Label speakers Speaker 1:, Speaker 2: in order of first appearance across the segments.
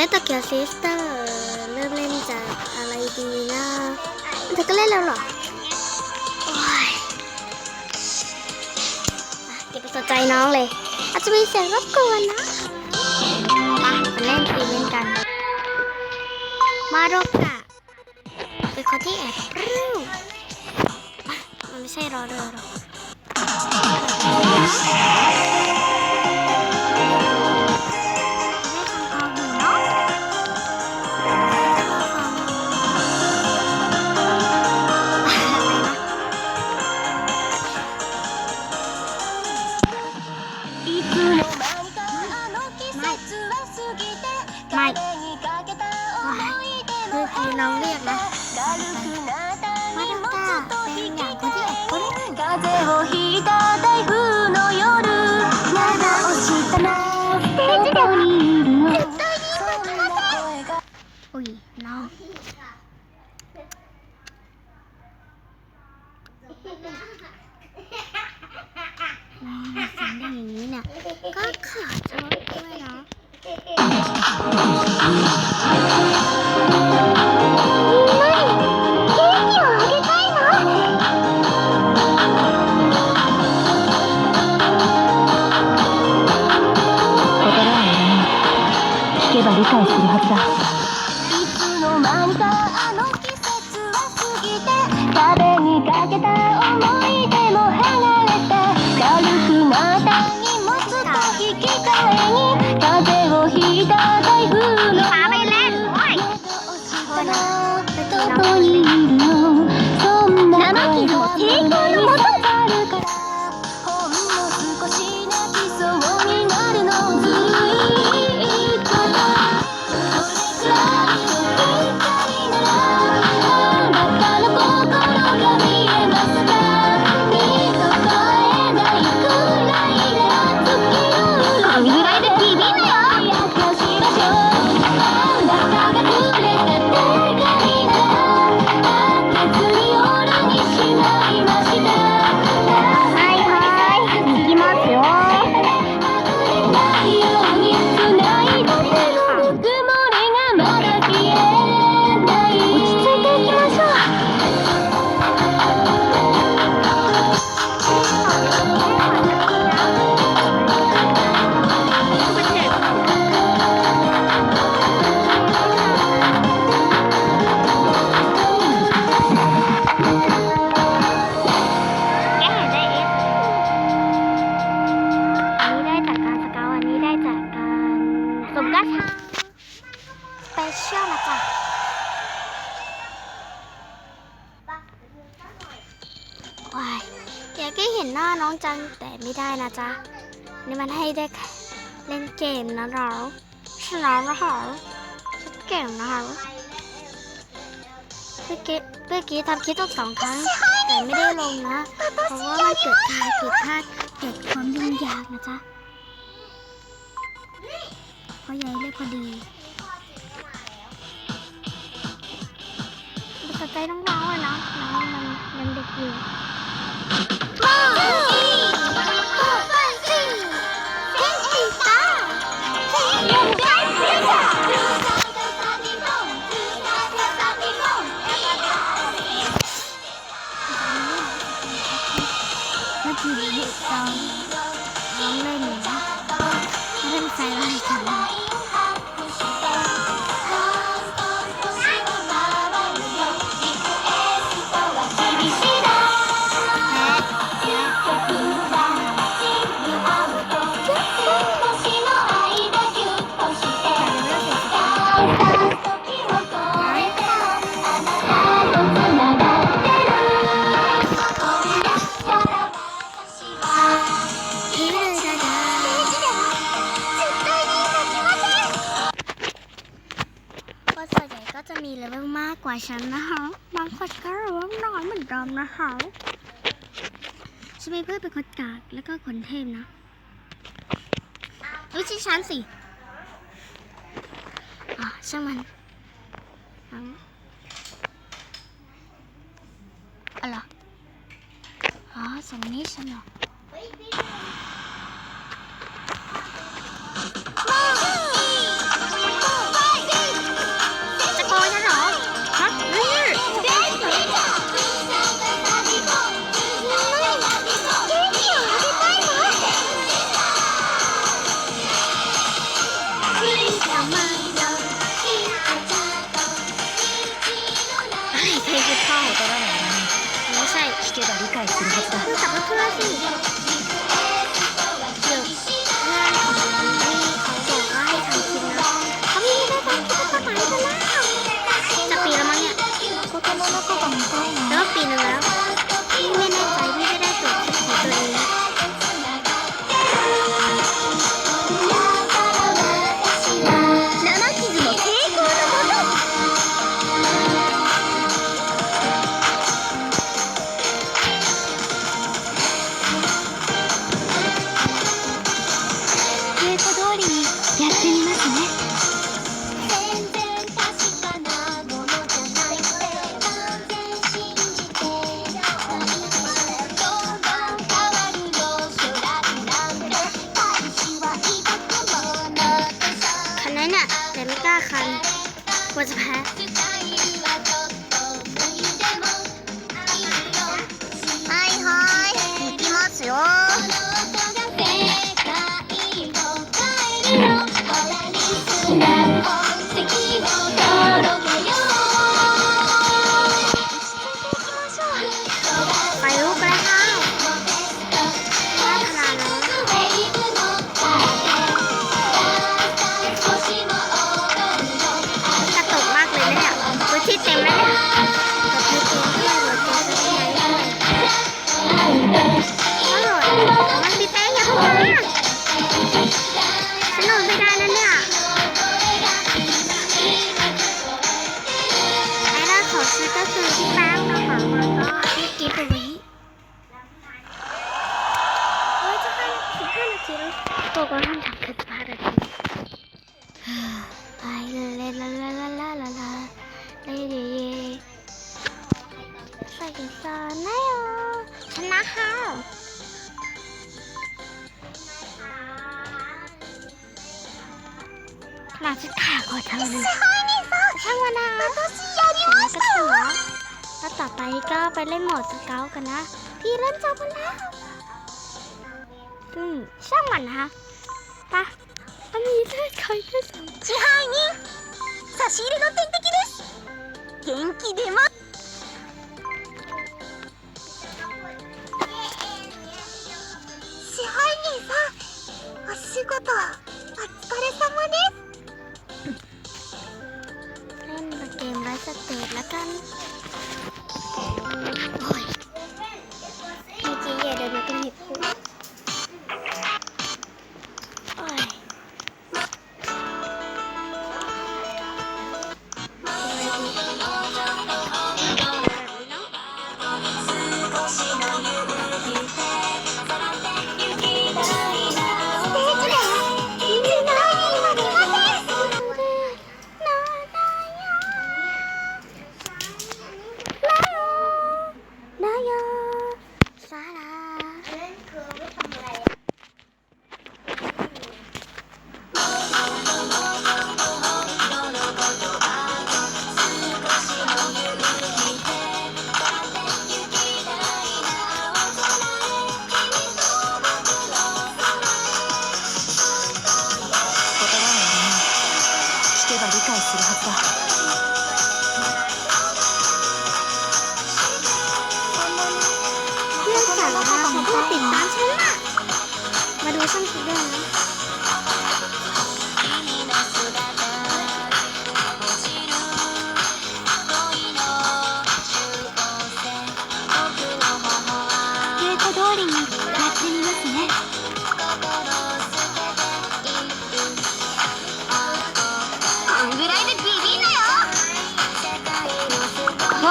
Speaker 1: ซตะเกียวซิสเตอร์ เริ่มเล่นจากอะไรดีนะเธอก็เล่นแล้วเหรอ โอ้ยอะอย่าไปสนใจน้องเลย อาจจะมีเสียงรบกวนนะมามาเล่นปีเล่นกัน มาโรกะเป็นคนที่แอบปรื้อมันไม่ใช่รอเรือหรอก 看我速家 จ๊ะ นี่มันให้ได้เล่นเกมนะเราฉลองนะเหรอฉันเก่งนะเหรอเมื่อกี้เมื่อกี้ทำคลิปต้งสองครั้ง แต่ไม่ได้ลงนะ เพราะว่ามันเกิดการผิดพลาดเกิดความยุ่งยากนะจ๊ะเพราะยายเลือกพอดีไม่สนใจน้องๆเลยนะน้องมันยังเด็กอยู่ ฉันนะคะบางคนก็เลเวลน้อยเหมือนดิมนะคะฉันมีเพื่อนเป็นคนกากแล้วก็คนเทพนะไม่ใช่ฉันสิอะช่างมันอะไรอ๋อสองนี้ฉันเหรอ
Speaker 2: けば理解するはずだ。
Speaker 1: 楽しみ。ปีนึงแล้ว ไม่กล้าคันกลัวจะแพ้
Speaker 2: ชิ้น
Speaker 1: โปรแกรมทำคือสภาพแบบนี้ไปเลยลาลาลาลาลาลาเลยเยใส่กันซอนได้หรอชนะค่ะหลังจากขาขอเท่านึงช่างวันนะก็ถือาแล้วต่อไปก็ไปเล่นโหมดสเกลกันนะ พี่เริ่มจบแล้ว うん、ンうまな。パ、あみいていかいです。
Speaker 2: 支配人、差し入れの天敵です。元気出ま。支配人さん、お仕事お疲れ様です。
Speaker 1: 全部現場撮影な感。 ทุกอย่าง
Speaker 2: แล้วค่ะ
Speaker 1: เขาก็ติดตามฉันล่ะ มาดูช่องคิดด้วยนะ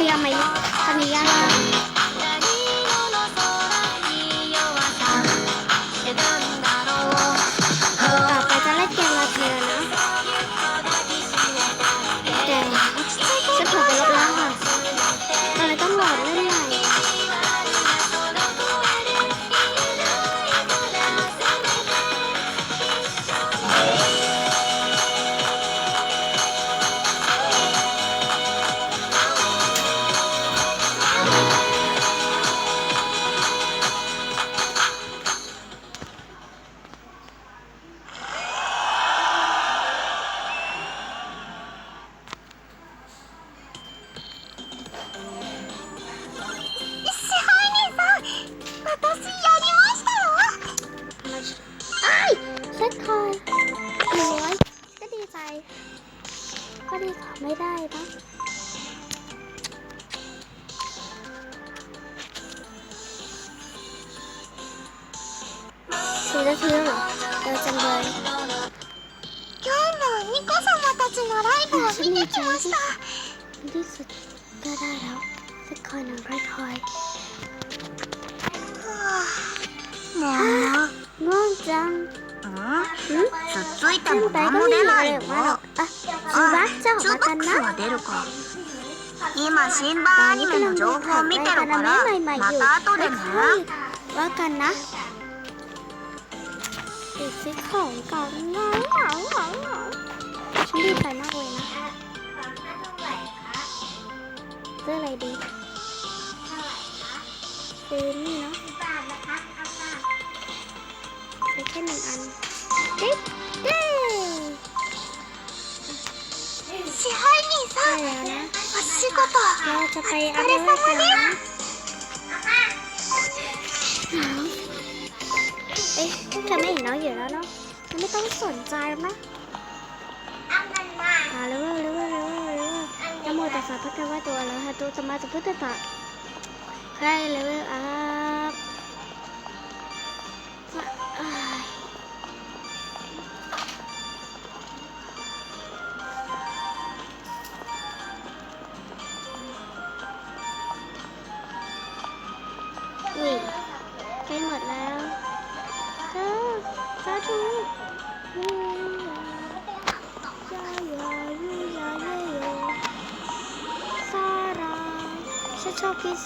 Speaker 2: あやめよ。
Speaker 1: 髪やら。 ก็ดีขอไม่ได้นะสี่นาทีแล้วเหรอเร็วจังเลย
Speaker 2: 今日もニコ様たちのライブを見てきました
Speaker 1: ที่สุดก็ได้แล้วสักคนหนึ่งค่อย
Speaker 2: もう
Speaker 1: ๆง่วงจัง
Speaker 2: うん
Speaker 1: หืม
Speaker 2: つっついて
Speaker 1: ขึ้น
Speaker 2: も
Speaker 1: ไป
Speaker 2: 何
Speaker 1: ก็
Speaker 2: も
Speaker 1: ไม่
Speaker 2: 出
Speaker 1: มี
Speaker 2: な
Speaker 1: อะไร
Speaker 2: い
Speaker 1: อ อกมาหร
Speaker 2: の
Speaker 1: อกอ่ะชีวัตจะออก
Speaker 2: 中
Speaker 1: มา
Speaker 2: 学
Speaker 1: กันนะ
Speaker 2: は出るか今新版アニメの情報を見てるからまた後でね
Speaker 1: ว่ากันนะไปซื้อของก่อนนะฉันดีใจมากเลยนะซื้ออะไรดีซื้อนี่เนาะซื้อแค่หนึ่งอันเด็ เราจะไปเอาไปไว้กันนะหนาวเอ๊ะพวกเธอไม่เห็นน้องอยู่แล้วเนาะเราไม่ต้องสนใจนะอ่าเร็วๆเร็วๆเร็วๆเร็วๆนะโมตัสสะพระคะวะโตอะระหะโตสัมมาสัมพุทธัสสะใครเร็วๆอะ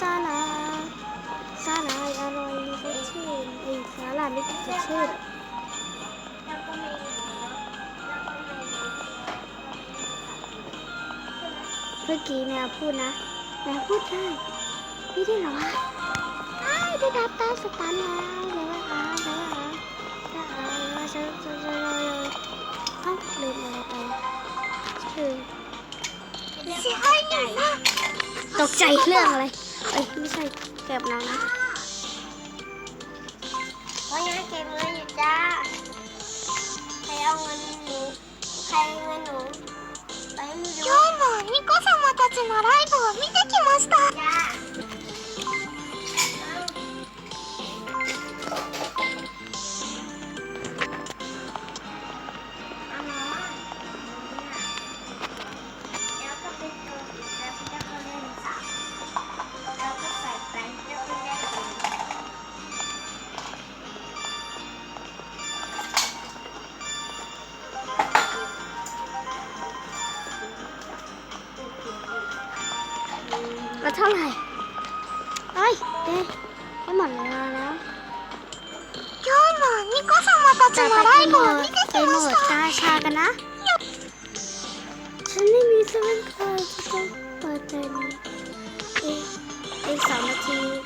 Speaker 1: ซาลาซาลาอร่อยสดชื่นอีสาลาไม่สดชื่นเมื่อกี้แมวพูดนะแมวพูดได้ไม่ได้หรอวะได้ดับตาสตาร์แล้วเดี๋ยวนะคะเดี๋ยวนะคะเดี๋ยวนะคฉันจะจะเอ้าลืมอะไรไปคือตกใจเรื่องอะไร ใช่เก็บน้องนะ
Speaker 3: ว่ายังเก็บเงินอยู่จ้า ใครเอาเงินหนู ใครเอาเงินหนูไปไม่
Speaker 2: 今
Speaker 3: รู้
Speaker 2: 日もニコ様たちのライブを見てきました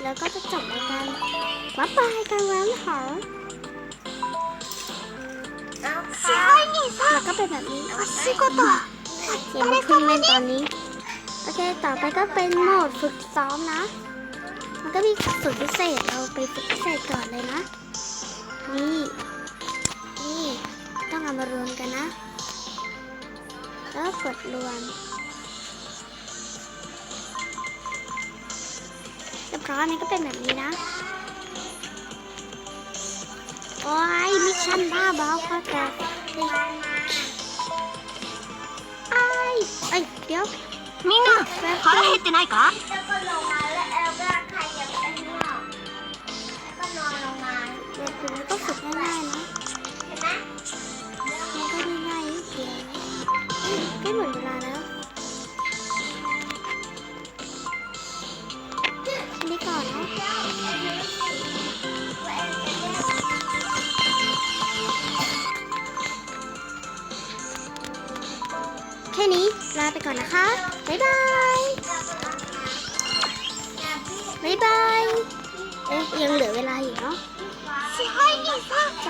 Speaker 3: แล้วก็จะ
Speaker 1: จบรายการมาปลายกันแล้ว
Speaker 3: นะคะ
Speaker 1: แล้วก็เป็นแบบนี้
Speaker 2: ซิโก
Speaker 1: โตเกมเพิ่งเล่นตอนนี้ โอเค ต่อไปก็เป็นโหมดฝึกซ้อมนะ มันก็มีสูตรพิเศษ เราไปฝึกพิเศษก่อนเลยนะ นี่ นี่ ต้องเอามารวมกันนะ แล้วกดรวม รียบร้อยมันก็เป็นแบบนี้นะ โอ้ยมิชชั่นบ้าบอพ่อแกไอ้ายเอ้ย เดี๋ยว
Speaker 2: みんな腹減ってないか
Speaker 3: แล้วก็ลงมาแล้วแอลก็ขยับไปข้างนอกแล้วก็นอนลงมา
Speaker 1: เดี๋ยวคือมันก็ฝึกง่ายๆนะ
Speaker 3: เห็นไหม
Speaker 1: มันก็ง่ายๆนิดเดียวเฮ้ยใกล้หมดเวลาแล้ว ก่อนนะคะ บ๊ายบาย บ๊ายบาย เอ๊ะ ยังเหลือเวลาอยู่เนาะ
Speaker 2: 支配人さん
Speaker 1: ใจ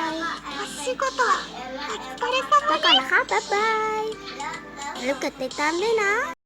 Speaker 2: お仕事お疲れ
Speaker 1: ไป
Speaker 2: 様
Speaker 1: ก่อนนะคะ บ๊ายบาย
Speaker 3: แล้วแล้ว
Speaker 1: แล้วกดติดตามด้วยนะ